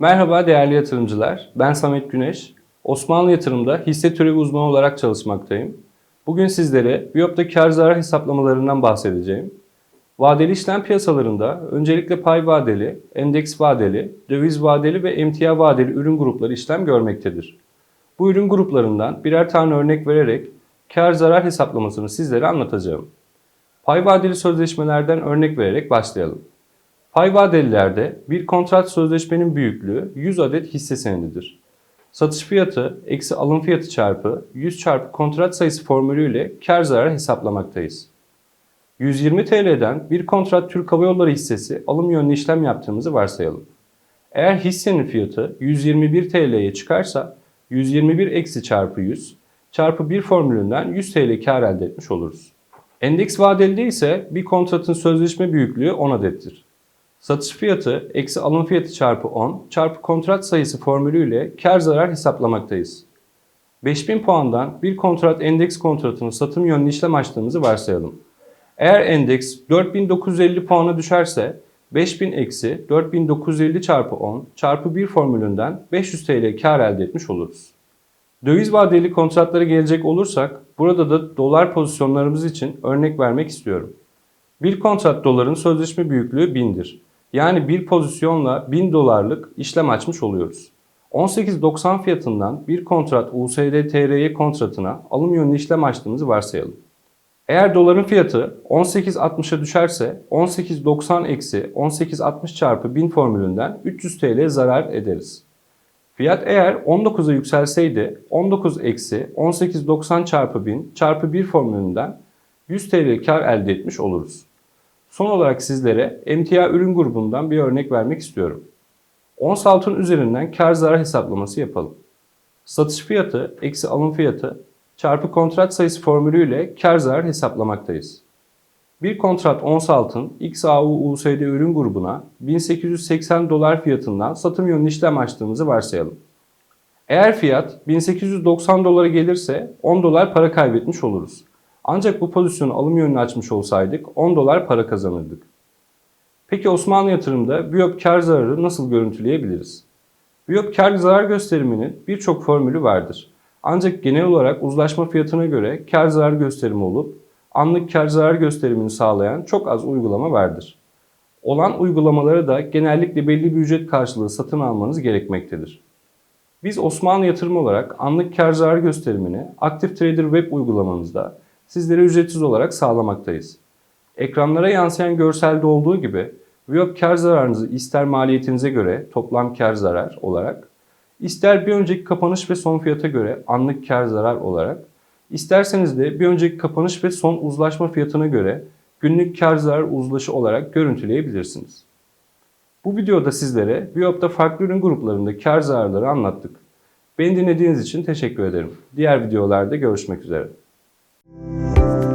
Merhaba değerli yatırımcılar. Ben Samet Güneş. Osmanlı Yatırım'da hisse türevi uzmanı olarak çalışmaktayım. Bugün sizlere Biyop'ta kar zarar hesaplamalarından bahsedeceğim. Vadeli işlem piyasalarında öncelikle pay vadeli, endeks vadeli, döviz vadeli ve emtia vadeli ürün grupları işlem görmektedir. Bu ürün gruplarından birer tane örnek vererek kar zarar hesaplamasını sizlere anlatacağım. Pay vadeli sözleşmelerden örnek vererek başlayalım. Pay vadelilerde bir kontrat sözleşmenin büyüklüğü 100 adet hisse senedidir. Satış fiyatı eksi alım fiyatı çarpı 100 çarpı kontrat sayısı formülüyle kar zarar hesaplamaktayız. 120 TL'den bir kontrat Türk Hava Yolları hissesi alım yönlü işlem yaptığımızı varsayalım. Eğer hissenin fiyatı 121 TL'ye çıkarsa 121 eksi çarpı 100 çarpı 1 formülünden 100 TL kar elde etmiş oluruz. Endeks vadelide ise bir kontratın sözleşme büyüklüğü 10 adettir. Satış fiyatı eksi alım fiyatı çarpı 10 çarpı kontrat sayısı formülüyle kar zarar hesaplamaktayız. 5000 puandan bir kontrat endeks kontratının satım yönlü işlem açtığımızı varsayalım. Eğer endeks 4950 puana düşerse 5000 eksi 4950 çarpı 10 çarpı 1 formülünden 500 TL kar elde etmiş oluruz. Döviz vadeli kontratlara gelecek olursak burada da dolar pozisyonlarımız için örnek vermek istiyorum. Bir kontrat doların sözleşme büyüklüğü 1000'dir. Yani bir pozisyonla 1000 dolarlık işlem açmış oluyoruz. 18.90 fiyatından bir kontrat USD TRY kontratına alım yönlü işlem açtığımızı varsayalım. Eğer doların fiyatı 18.60'a düşerse 18.90 eksi 18.60 çarpı 1000 formülünden 300 TL zarar ederiz. Fiyat eğer 19'a yükselseydi 19 eksi 18.90 çarpı 1000 çarpı 1 formülünden 100 TL kar elde etmiş oluruz. Son olarak sizlere emtia ürün grubundan bir örnek vermek istiyorum. Ons altın üzerinden kar zarar hesaplaması yapalım. Satış fiyatı eksi alım fiyatı çarpı kontrat sayısı formülüyle kar zarar hesaplamaktayız. Bir kontrat ons altın XAU USD ürün grubuna 1880 dolar fiyatından satım yönlü işlem açtığımızı varsayalım. Eğer fiyat 1890 dolara gelirse 10 dolar para kaybetmiş oluruz. Ancak bu pozisyonu alım yönünü açmış olsaydık 10 dolar para kazanırdık. Peki Osmanlı yatırımda BİOP kar zararı nasıl görüntüleyebiliriz? BİOP kar zarar gösteriminin birçok formülü vardır. Ancak genel olarak uzlaşma fiyatına göre kar zarar gösterimi olup anlık kar zarar gösterimini sağlayan çok az uygulama vardır. Olan uygulamaları da genellikle belli bir ücret karşılığı satın almanız gerekmektedir. Biz Osmanlı yatırım olarak anlık kar zarar gösterimini Active Trader web uygulamamızda sizlere ücretsiz olarak sağlamaktayız. Ekranlara yansıyan görselde olduğu gibi Viyop kar zararınızı ister maliyetinize göre toplam kar zarar olarak, ister bir önceki kapanış ve son fiyata göre anlık kar zarar olarak, isterseniz de bir önceki kapanış ve son uzlaşma fiyatına göre günlük kar zarar uzlaşı olarak görüntüleyebilirsiniz. Bu videoda sizlere Viyop'ta farklı ürün gruplarında kar zararları anlattık. Beni dinlediğiniz için teşekkür ederim. Diğer videolarda görüşmek üzere. Música